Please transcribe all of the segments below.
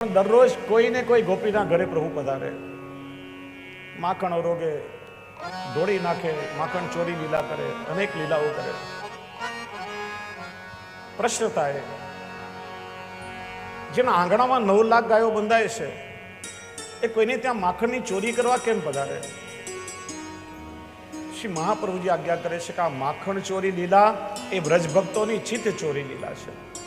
દરરોજ કોઈને કોઈ ગોપીના ઘરે પ્રભુ પધારે. માખણ અવરોગે ઢોળી નાખે, માખણ ચોરી લીલા કરે, અનેક લીલાઓ કરે. પ્રશ્ન થાય, જેના આંગણામાં નવ લાખ ગાયો બંધાય છે, એ કોઈને ત્યાં માખણની ચોરી કરવા કેમ પધારે? શ્રી મહાપ્રભુજી આજ્ઞા કરે છે કે આ માખણ ચોરી લીલા, એ વ્રજ ભક્તોની ચિત્ત ચોરી લીલા છે.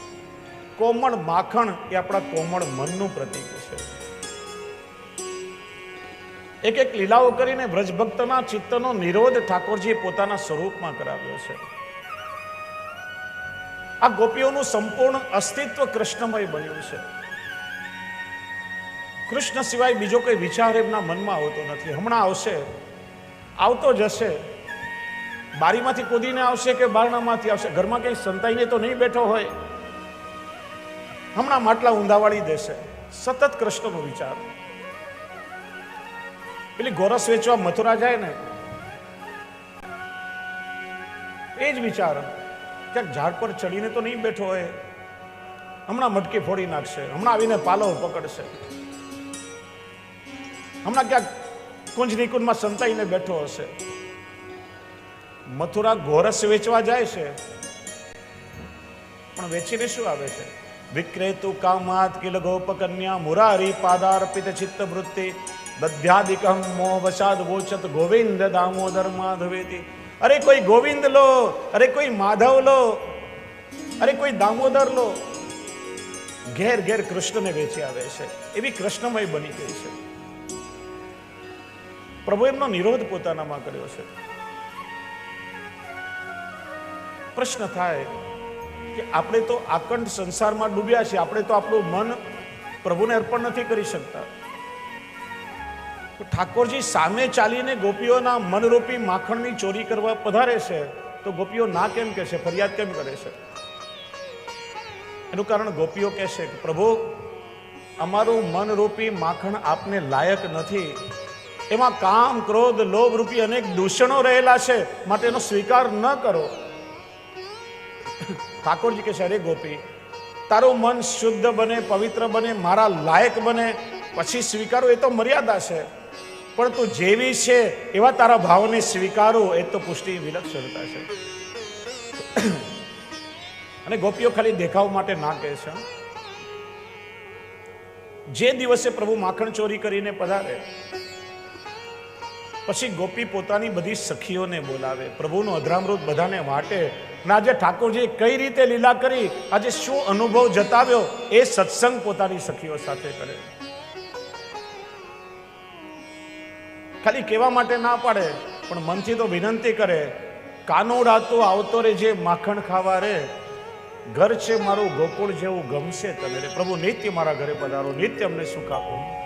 કોમળ માખણ એ આપણા કોમળ મનનું પ્રતીક છે. એક એક લીલાઓ કરીને વ્રજભક્તના ચિત્તનો નિરોધ ઠાકોરજીએ પોતાના સ્વરૂપમાં કરાવ્યો છે. આ ગોપીઓનું સંપૂર્ણ અસ્તિત્વ કૃષ્ણમય બન્યું છે. કૃષ્ણ સિવાય બીજો કોઈ વિચાર એમના મનમાં આવતો નથી. હમણાં આવશે, આવતો જશે બારીમાંથી કૂદીને આવશે કે બારણામાંથી આવશે? ઘરમાં કંઈ સંતાઈને તો નહીં બેઠો હોય? હમણાં માટલા ઊંધાવાળી દેશે. સતત કૃષ્ણનો વિચાર. પેલી ગોરસ વેચવા મથુરા જાય ને, એ જ વિચાર. ક્યાંક ઝાડ પર ચડીને તો નહીં બેઠો હોય હમણાં મટકી ફોડી નાખશે. હમણાં આવીને પાલો પકડશે. હમણાં ક્યાંક કુંજ નિકુંજમાં સંતાઈને બેઠો હશે. મથુરા ગોરસ વેચવા જાય છે. પણ વેચીને શું આવે છે? વિક્રેતુ કામાત કિલ ગોપકન્યા મુરારી પાદાર્પિત ચિત્ત વૃત્તિ દધ્યાદિકમ મોહ વસાદ વોચત ગોવિંદ દામોદર માધવેતી અરે કોઈ ગોવિંદ લો અરે કોઈ માધવ અરે કોઈ દામોદર લો ઘેર ઘેર કૃષ્ણને વેચી આવે છે એવી કૃષ્ણમય બની ગઈ છે પ્રભુ એમનો નિરોધ પોતાનામાં કર્યો છે પ્રશ્ન થાય કે આપણે તો આકંઠ સંસારમાં ડૂબ્યા છીએ, આપણે તો આપણું મન પ્રભુને અર્પણ નથી કરી શકતા. ઠાકોરજી સામે ચાલીને ગોપીઓના મનરૂપી માખણની ચોરી કરવા પધારે છે, તો ગોપીઓ ના કેમ કે છે? ફરિયાદ કેમ કરે છે? એનું કારણ ગોપીઓ કહે છે કે, પ્રભુ, અમારું મનરૂપી માખણ આપને લાયક નથી. એમાં કામ, ક્રોધ, લોભ રૂપી અનેક દૂષણો રહેલા છે. માટે એનો સ્વીકાર ન કરો. ઠાકોરજી કે છે, અરે ગોપી, તારું મન શુદ્ધ બને, પવિત્ર બને, મારા લાયક બને, પછી સ્વીકારો, એ તો મર્યાદા છે. પણ તું જેવી છે, એવા તારા ભાવને સ્વીકારો, એ તો પુષ્ટિ વિલક્ષણતા છે. અને ગોપીઓ ખાલી દેખાવ માટે ના કહે છે. જે દિવસે પ્રભુ માખણ ચોરી કરીને પધારે પછી ગોપી પોતાની બધી સખીઓને બોલાવે. પ્રભુનું અધરામૃત બધાને વાટે. અને આજે ઠાકોરજીએ કઈ રીતે લીલા કરી, આજે શું અનુભવ જતાવ્યો, એ સત્સંગ પોતાની સખીઓ સાથે કરે. ખાલી કહેવા માટે ના પાડે, પણ મનથી તો વિનંતી કરે, કાનોડા તો આવતો રે જે માખણ ખાવા રે. ઘર છે મારું ગોકુળ જેવું ગમશે રે. પ્રભુ, નિત્ય મારા ઘરે પધારો, નિત્ય અમને સુખ આપો.